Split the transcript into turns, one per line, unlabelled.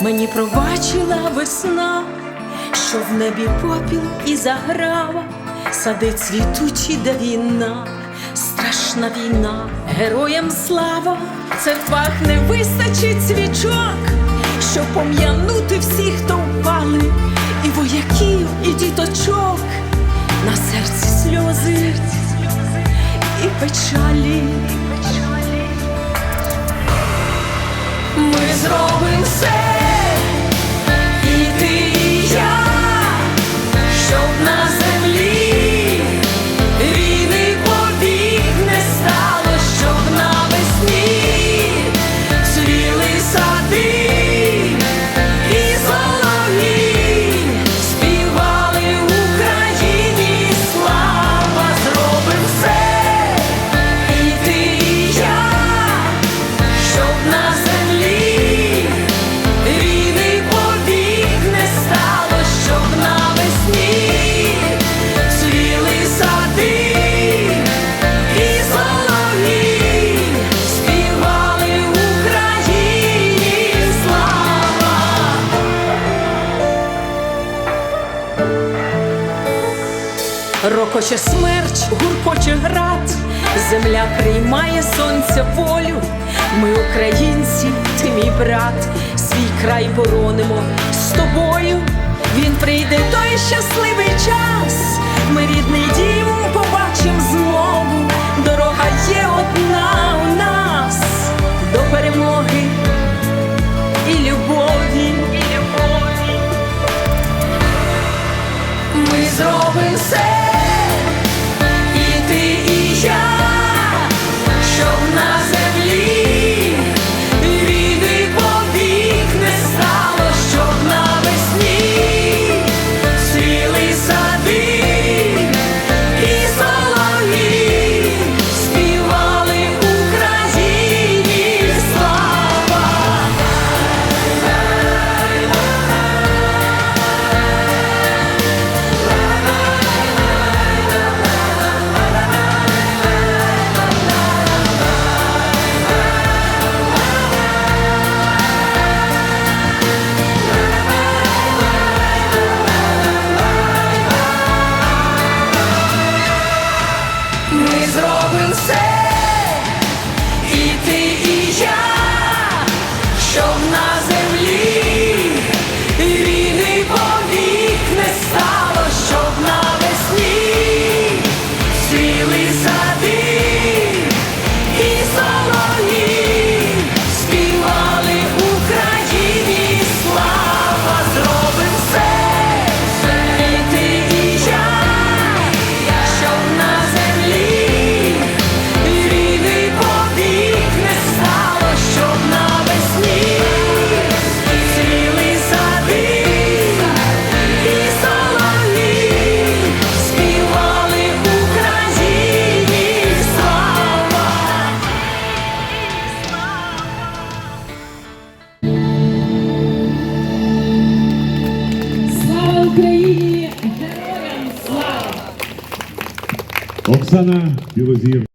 мені пробачила весна, що в небі попіл і заграва, сади цвітучі, де війна, страшна війна, героям слава, в церквах не вистачить свічок, щоб пом'янути всіх, хто впали, і вояків, і діточок, на серці сльози і печалі. Рокоче смерч, гуркоче град, земля приймає сонця волю. Ми, українці, ти мій брат, свій край боронимо з тобою. Він прийде той щасливий час. Ми рідний дім побачим знову. Дорога є одна у нас до перемоги і любові. І любові. Ми зробимо все,
Україні! Героям слава!
Оксана Білозір.